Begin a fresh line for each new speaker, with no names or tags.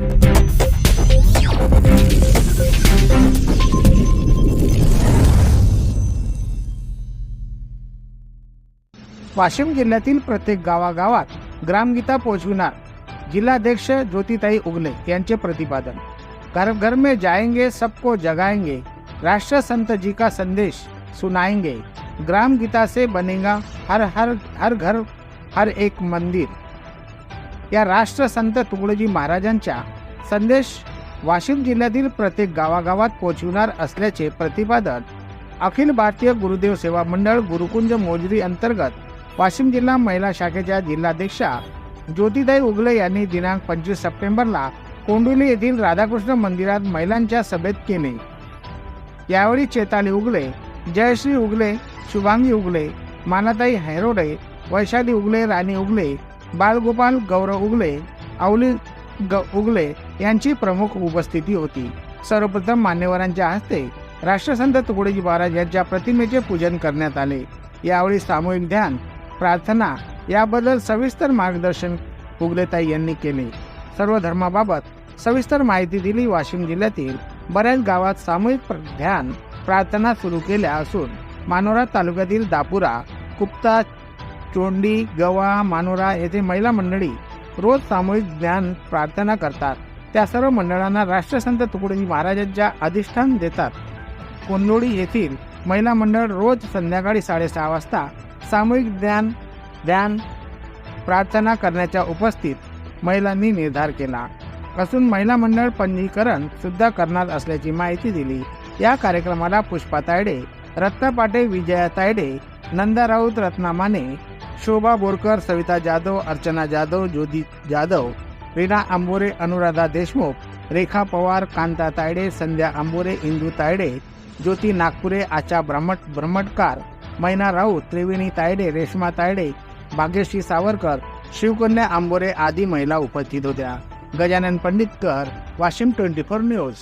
वाशिम जिल्ह्यातील प्रत्येक गावागावात ग्रामगीता पोहोचविणार जिल्हाध्यक्ष ज्योतिताई उगले यांचे प्रतिपादन. घर घर में जाएंगे सबको जगाएंगे. राष्ट्र संत जी का संदेश सुनाएंगे. ग्राम गीता से बनेगा हर हर हर घर हर एक मंदिर. या राष्ट्रसंत तुकडोजी महाराजांच्या संदेश वाशिम जिल्ह्यातील प्रत्येक गावागावात पोहोचविणार असल्याचे प्रतिपादन अखिल भारतीय गुरुदेव सेवा मंडळ गुरुकुंज मोजरी अंतर्गत वाशिम जिल्हा महिला शाखेच्या जिल्हाध्यक्षा ज्योतिताई उगले यांनी दिनांक पंचवीस सप्टेंबरला कोंडुली येथील राधाकृष्ण मंदिरात महिलांच्या सभेत केले. यावेळी चेताली उगले जयश्री उगले शुभांगी उगले मानाताई हैरोडे वैशाली उगले राणी उगले बालगोपाल गौरव उगले अवली ग उगले यांची प्रमुख उपस्थिती होती. सर्वप्रथम मान्यवरांच्या हस्ते राष्ट्रसंत तुकडोजी महाराज यांच्या प्रतिमेचे पूजन करण्यात आले. यावेळी सामूहिक ध्यान प्रार्थना याबद्दल सविस्तर मार्गदर्शन उगलेताई यांनी केले. सर्व धर्माबाबत सविस्तर माहिती दिली वाशिम जिल्ह्यातील बऱ्याच गावात सामूहिक प्र- ध्यान प्रार्थना सुरू केल्या असून मानोरा तालुक्यातील दापुरा कुप्ता चोंडी गवा मानोरा येथे महिला मंडळी रोज सामूहिक ज्ञान प्रार्थना करतात. त्या सर्व मंडळांना राष्ट्रसंत तुकडोजी महाराजांच्या अधिष्ठान देतात. कोंडोळी येथील महिला मंडळ रोज संध्याकाळी साडेसहा वाजता सामूहिक ज्ञान ध्यान प्रार्थना करण्याच्या उपस्थित महिलांनी निर्धार केला. असून महिला मंडळ पंजीकरण सुद्धा करणार असल्याची माहिती दिली. या कार्यक्रमाला पुष्पा तायडे रत्ना पाटे विजया तायडे नंदा राऊत रत्ना माने शोभा बोरकर सविता जाधव अर्चना जाधव ज्योती जाधव रीना आंबोरे अनुराधा देशमुख रेखा पवार कांता तायडे संध्या आंबोरे इंदू तायडे ज्योती नागपुरे आचा ब्रह्मट ब्रह्मटकार मैना राऊत त्रिवेणी तायडे रेश्मा तायडे भाग्यश्री सावरकर शिवकन्या आंबोरे आदी महिला उपस्थित होत्या. Gajanan Panditkar Washim twenty four news.